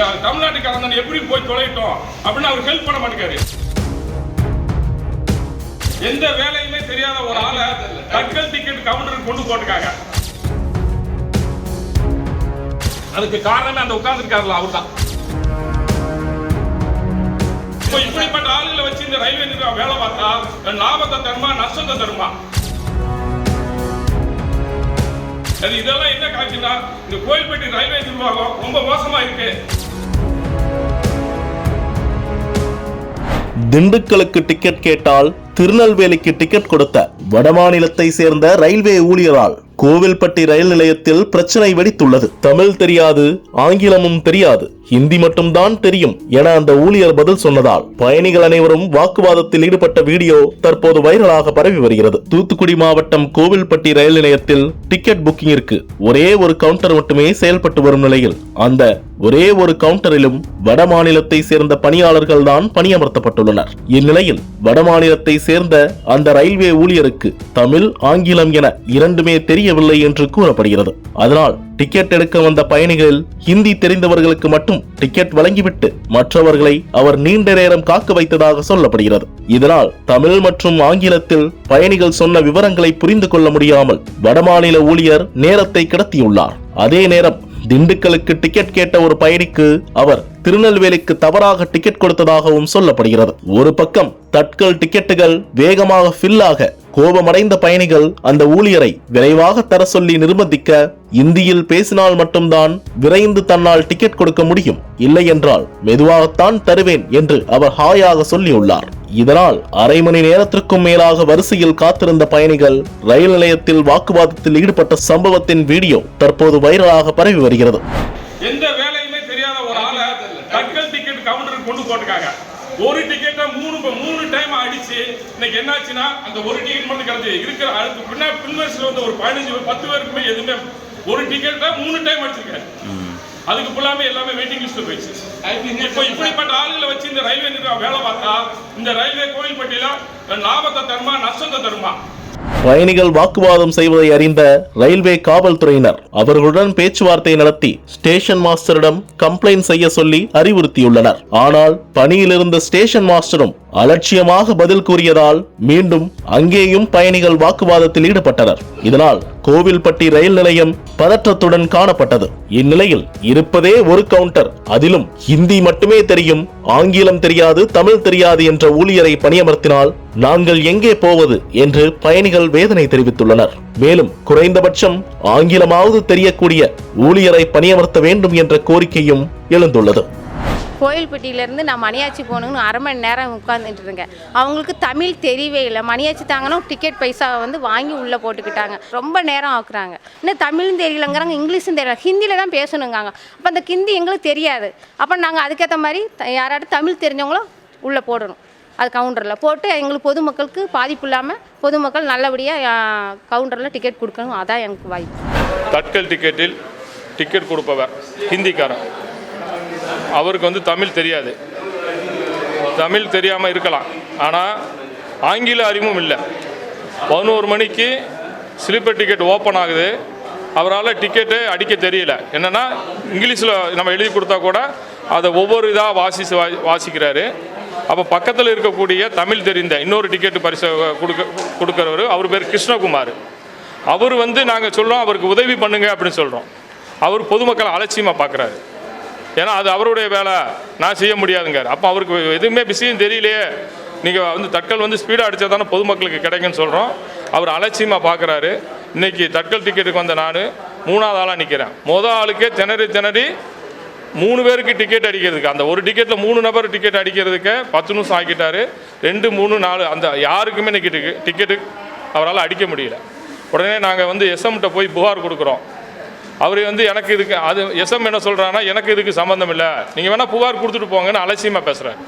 ஏன் தமிழ்நாட்டுக்காரன் எப்படி போய் தொலைட்டோம் அப்படின்னு அவர் ஹெல்ப் பண்ண மாட்டேங்காரு. எந்த வேலையுமே தெரியாத ஒரு ஆளை தட்கல் டிக்கெட் கவுண்டருக்கு கொண்டு போட்டுருக்காங்க. அதுக்கு காரணமே அந்த உட்கார்ந்துருக்காருல அவர் தான் இப்போ இப்படிப்பட்ட ஆளுகளை வச்சு இந்த ரயில்வே நிர்வாகம் வேலை பார்த்தா லாபத்தை தருமா நஷ்டத்தை தருமா? அது இதெல்லாம் என்ன காட்சினா இந்த கோயில்பேட்டை ரயில்வே நிர்வாகம் ரொம்ப மோசமா இருக்கு. திண்டுக்கலுக்கு டிக்கெட் கேட்டால் திருநெல்வேலிக்கு டிக்கெட் கொடுத்த வடமாநிலத்தை சேர்ந்த ரயில்வே ஊழியரால் கோவில்பட்டி ரயில் நிலையத்தில் பிரச்சனை வெடித்துள்ளது. தமிழ் தெரியாது ஆங்கிலமும் தெரியாது ஹிந்தி மட்டும்தான் தெரியும் என அந்த ஊழியர் பதில் சொன்னதால் பயணிகள் அனைவரும் வாக்குவாதத்தில் ஈடுபட்ட வீடியோ தற்போது வைரலாக பரவி வருகிறது. தூத்துக்குடி மாவட்டம் கோவில்பட்டி ரயில் நிலையத்தில் டிக்கெட் புக்கிங்கிற்கு ஒரே ஒரு கவுண்டர் மட்டுமே செயல்பட்டு வரும் நிலையில் அந்த ஒரே ஒரு கவுண்டரிலும் வடமாநிலத்தை சேர்ந்த பணியாளர்கள் தான் பணியமர்த்தப்பட்டுள்ளனர். இந்நிலையில் வடமாநிலத்தை சேர்ந்த அந்த ரயில்வே ஊழியருக்கு தமிழ் ஆங்கிலம் என இரண்டுமே தெரியவில்லை என்று கூறப்படுகிறது. அதனால் டிக்கெட் எடுக்க வந்த பயணிகளில் ஹிந்தி தெரிந்தவர்களுக்கு மட்டும் டிக்கெட் வழங்கிவிட்டு மற்றவர்களை அவர் நீண்ட நேரம் காக்க வைத்ததாக சொல்லப்படுகிறது. இதனால் தமிழ் மற்றும் ஆங்கிலத்தில் பயணிகள் சொன்ன விவரங்களை புரிந்து கொள்ள முடியாமல் வடமாநில ஊழியர் நேரத்தை கடத்தியுள்ளார். அதே நேரம் திண்டுக்கலுக்கு டிக்கெட் கேட்ட ஒரு பயணிக்கு அவர் திருநெல்வேலிக்கு தவறாக டிக்கெட் கொடுத்ததாகவும் சொல்லப்படுகிறது. ஒரு பக்கம் தட்கல் டிக்கெட்டுகள் வேகமாக ஃபில் ஆக கோபமடைந்த பயணிகள் அந்த ஊழியரை விரைவாக தர சொல்லி நிர்பந்திக்க இந்தியில் பேசினால் மட்டும்தான் விரைந்து தன்னால் டிக்கெட் கொடுக்க முடியும். இல்லை என்றால் மெதுவாகத்தான் தருவேன் என்று அவர் ஹாயாக சொல்லியுள்ளார். இதனால் அரை மணி நேரத்திற்கும் மேலாக வரிசையில் காத்திருந்த பயணிகள் ரயில் நிலையத்தில் வாக்குவாதத்தில் ஈடுபட்ட சம்பவத்தின் வீடியோ தற்போது வைரலாக பரவி வருகிறது. எந்த வேலையுமே தெரியாத ஒரு ஆளை தட்கல் டிக்கெட் கவுண்டருக்கு கொண்டு போட்டுக்காங்க ஒரு டிக்கெட்டை மூணு மூணு டைம் அடிச்சு இன்னைக்கு என்னாச்சுன்னா அந்த ஒரு டிக்கெட் மட்டும் கிடைச்சி. இருக்கிற அதுக்கு பின்னா பின்வரிசையில் வந்து ஒரு பதினஞ்சு பத்து பேருக்குமே எதுவுமே ஒரு டிக்கெட்டை மூணு டைம் அடிச்சிருக்காரு. அதுக்கு ஃபுல்லாமே எல்லாமே வெயிட்டிங் லிஸ்ட் போயிடுச்சு. இப்போ இப்படிப்பட்ட ஆளுகளை வச்சு இந்த ரயில்வே நிர்வாகம் வேலை பார்த்தா இந்த ரயில்வே கோயில்பட்டியில லாபத்தை தருமா நஷ்டத்தை தருமா? பயணிகள் வாக்குவாதம் செய்வதை அறிந்த ரயில்வே காவல்துறையினர் அவர்களுடன் பேச்சுவார்த்தை நடத்தி ஸ்டேஷன் மாஸ்டரிடம் கம்ப்ளைண்ட் செய்ய சொல்லி அறிவுறுத்தியுள்ளனர். ஆனால் பணியில் இருந்த ஸ்டேஷன் மாஸ்டரும் அலட்சியமாக பதில் கூறியதால் மீண்டும் அங்கேயும் பயணிகள் வாக்குவாதத்தில் ஈடுபட்டனர். இதனால் கோவில்பட்டி ரயில் நிலையம் பதற்றத்துடன் காணப்பட்டது. இந்நிலையில் இருப்பதே ஒரு கவுண்டர் அதிலும் ஹிந்தி மட்டுமே தெரியும் ஆங்கிலம் தெரியாது தமிழ் தெரியாது என்ற ஊழியரை பணியமர்த்தினால் நாங்கள் எங்கே போவது என்று பயணிகள் வேதனை தெரிவித்துள்ளனர். மேலும் குறைந்தபட்சம் ஆங்கிலமாவது தெரியக்கூடிய ஊழியரை பணியமர்த்த வேண்டும் என்ற கோரிக்கையும் எழுந்துள்ளது. கோயில்பட்டியிலேருந்து நான் மணியாச்சி போகணுன்னு அரை மணி நேரம் உட்காந்துட்டு இருக்கேன் அவங்களுக்கு தமிழ் தெரியவே இல்லை. மணியாச்சி தாங்கன்னா டிக்கெட் பைசா வந்து வாங்கி உள்ளே போட்டுக்கிட்டாங்க. ரொம்ப நேரம் ஆக்குறாங்க. இன்னும் தமிழும் தெரியலங்கிறாங்க இங்கிலீஷும் தெரியல. ஹிந்தியில் தான் பேசணுங்காங்க. அப்போ அந்த ஹிந்தி எங்களுக்கு தெரியாது. அப்போ நாங்கள் அதுக்கேற்ற மாதிரி த- யாராட்டும் தமிழ் தெரிஞ்சவங்களும் உள்ளே போடணும். அது கவுண்டரில் போட்டு எங்களுக்கு பொதுமக்களுக்கு பாதிப்பு இல்லாமல் பொதுமக்கள் நல்லபடியாக கவுண்டரில் டிக்கெட் கொடுக்கணும். அதான் எனக்கு வாய்ப்பு. தட்கல் டிக்கெட்டில் டிக்கெட் கொடுப்பவர் ஹிந்திக்காரன் அவருக்கு வந்து தமிழ் தெரியாது. தமிழ் தெரியாமல் இருக்கலாம். ஆனால் ஆங்கில அறிவும் இல்லை. பதினோரு மணிக்கு ஸ்லீப்பர் டிக்கெட் ஓப்பன் ஆகுது. அவரால் டிக்கெட்டு அடிக்க தெரியல. என்னென்னா இங்கிலீஷில் நம்ம எழுதி கொடுத்தா கூட அதை ஒவ்வொரு இதாக வாசி வா வாசிக்கிறாரு. அப்போ பக்கத்தில் இருக்கக்கூடிய தமிழ் தெரிந்த இன்னொரு டிக்கெட்டு பரிசு கொடுக்க கொடுக்குறவர் அவர் பேர் கிருஷ்ணகுமார். அவர் வந்து நாங்கள் சொல்கிறோம் அவருக்கு உதவி பண்ணுங்க அப்படின்னு சொல்கிறோம் அவர் பொதுமக்களை அலட்சியமாக பார்க்குறாரு ஏன்னா அது அவருடைய வேலை. நான் செய்ய முடியாதுங்க அப்போ அவருக்கு எதுவுமே விஷயம் தெரியலையே. நீங்கள் வந்து தட்கல் வந்து ஸ்பீடாக அடித்தா தானே பொதுமக்களுக்கு கிடைக்குன்னு சொல்கிறோம் அவர் அலட்சியமாக பார்க்குறாரு இன்னைக்கு தட்கல் டிக்கெட்டுக்கு வந்த நான் மூணாவது ஆளாக நிற்கிறேன் மொதல் ஆளுக்கே திணறி திணறி மூணு பேருக்கு டிக்கெட் அடிக்கிறதுக்கு அந்த ஒரு டிக்கெட்டில் மூணு நபர் டிக்கெட் அடிக்கிறதுக்கு பத்து நிமிஷம் ஆக்கிட்டார் ரெண்டு மூணு நாலு அந்த யாருக்குமே இன்றைக்கி டிக்கெட்டு அவரால் அடிக்க முடியல. உடனே நாங்கள் வந்து எஸ்எம்கிட்ட போய் புகார் கொடுக்குறோம். அவர் வந்து எனக்கு இதுக்கு அது எஸ்எம் என்ன சொல்கிறான்னா எனக்கு இதுக்கு சம்மந்தம் இல்லை. நீங்கள் வேணால் புகார் கொடுத்துட்டு போங்கன்னு அலட்சியமாக பேசுகிறேன்